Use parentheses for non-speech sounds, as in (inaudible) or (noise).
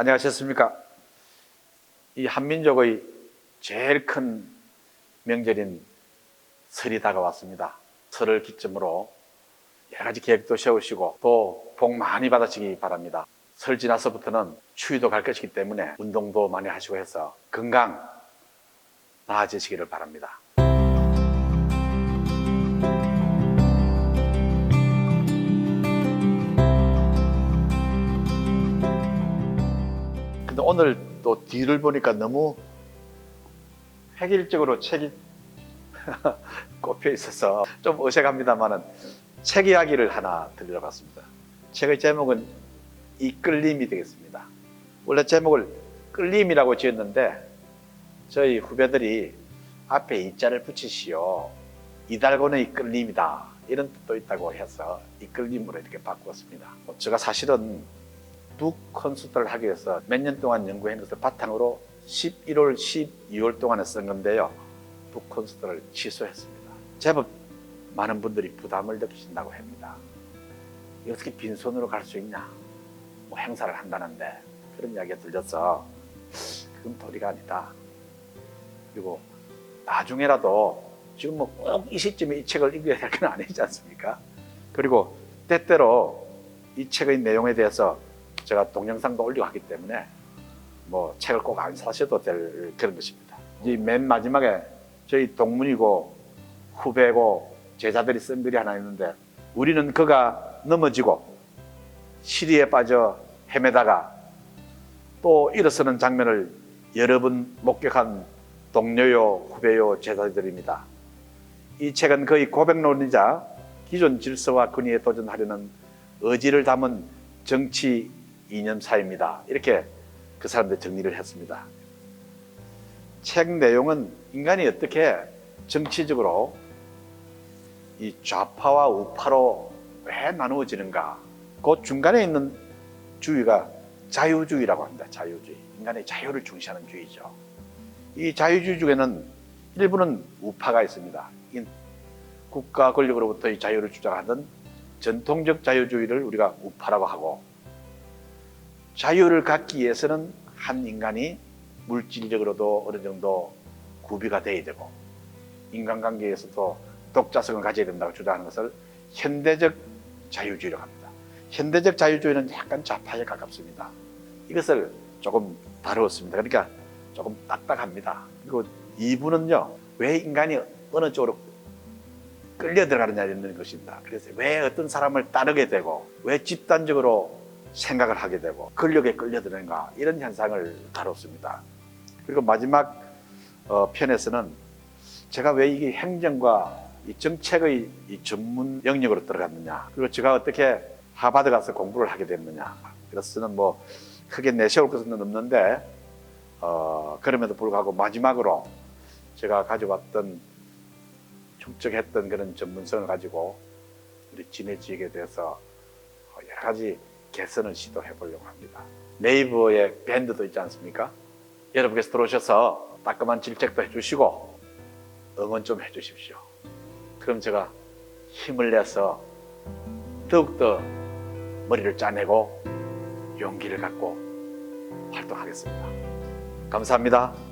안녕하셨습니까? 이 한민족의 제일 큰 명절인 설이 다가왔습니다. 설을 기점으로 여러 가지 계획도 세우시고 또 복 많이 받으시기 바랍니다. 설 지나서부터는 추위도 갈 것이기 때문에 운동도 많이 하시고 해서 건강 나아지시기를 바랍니다. 오늘 또 뒤를 보니까 너무 획일적으로 책이 (laughs) 꼽혀 있어서 좀 어색합니다만은 책 이야기를 하나 들려봤습니다. 책의 제목은 이끌림이 되겠습니다. 원래 제목을 끌림이라고 지었는데 저희 후배들이 앞에 이자를 붙이시오. 이달고는 이끌림이다. 이런 뜻도 있다고 해서 이끌림으로 이렇게 바꾸었습니다. 제가 사실은 북 콘서트를 하기 위해서 몇 년 동안 연구한 것을 바탕으로 11월, 12월 동안에 쓴 건데요. 북 콘서트를 취소했습니다. 제법 많은 분들이 부담을 느끼신다고 합니다. 어떻게 빈손으로 갈 수 있냐? 뭐 행사를 한다는데 그런 이야기가 들려서 그건 도리가 아니다. 그리고 나중에라도 지금 뭐 꼭 이 시점에 이 책을 읽어야 될 건 아니지 않습니까? 그리고 때때로 이 책의 내용에 대해서 제가 동영상도 올리고 하기 때문에 뭐 책을 꼭 안 사셔도 될 그런 것입니다. 이 맨 마지막에 저희 동문이고 후배고 제자들이 쓴 글이 하나 있는데 우리는 그가 넘어지고 시리에 빠져 헤매다가 또 일어서는 장면을 여러 번 목격한 동료요, 후배요, 제자들입니다. 이 책은 거의 고백론이자 기존 질서와 근위에 도전하려는 의지를 담은 정치 이념사입니다. 이렇게 그 사람들 정리를 했습니다. 책 내용은 인간이 어떻게 정치적으로 이 좌파와 우파로 왜 나누어지는가? 그 중간에 있는 주의가 자유주의라고 합니다. 자유주의. 인간의 자유를 중시하는 주의죠. 이 자유주의 중에는 일부는 우파가 있습니다. 이 국가 권력으로부터 이 자유를 주장하던 전통적 자유주의를 우리가 우파라고 하고 자유를 갖기 위해서는 한 인간이 물질적으로도 어느 정도 구비가 돼야 되고 인간관계에서도 독자성을 가져야 된다고 주장하는 것을 현대적 자유주의라고 합니다. 현대적 자유주의는 약간 좌파에 가깝습니다. 이것을 조금 다루었습니다. 그러니까 조금 딱딱합니다. 그리고 이분은요, 왜 인간이 어느 쪽으로 끌려 들어가느냐는 것입니다. 그래서 왜 어떤 사람을 따르게 되고, 왜 집단적으로 생각을 하게 되고, 권력에 끌려드는가, 이런 현상을 다뤘습니다. 그리고 마지막 어, 편에서는 제가 왜 이게 행정과 이 정책의 이 전문 영역으로 들어갔느냐, 그리고 제가 어떻게 하버드 가서 공부를 하게 됐느냐, 그래서는 뭐 크게 내세울 것은 없는데, 어, 그럼에도 불구하고 마지막으로 제가 가져왔던 축적했던 그런 전문성을 가지고 우리 진해 지역에 대해서 여러 가지 개선을 시도해 보려고 합니다. 네이버에 밴드도 있지 않습니까? 여러분께서 들어오셔서 따끔한 질책도 해주시고 응원 좀 해주십시오. 그럼 제가 힘을 내서 더욱더 머리를 짜내고 용기를 갖고 활동하겠습니다. 감사합니다.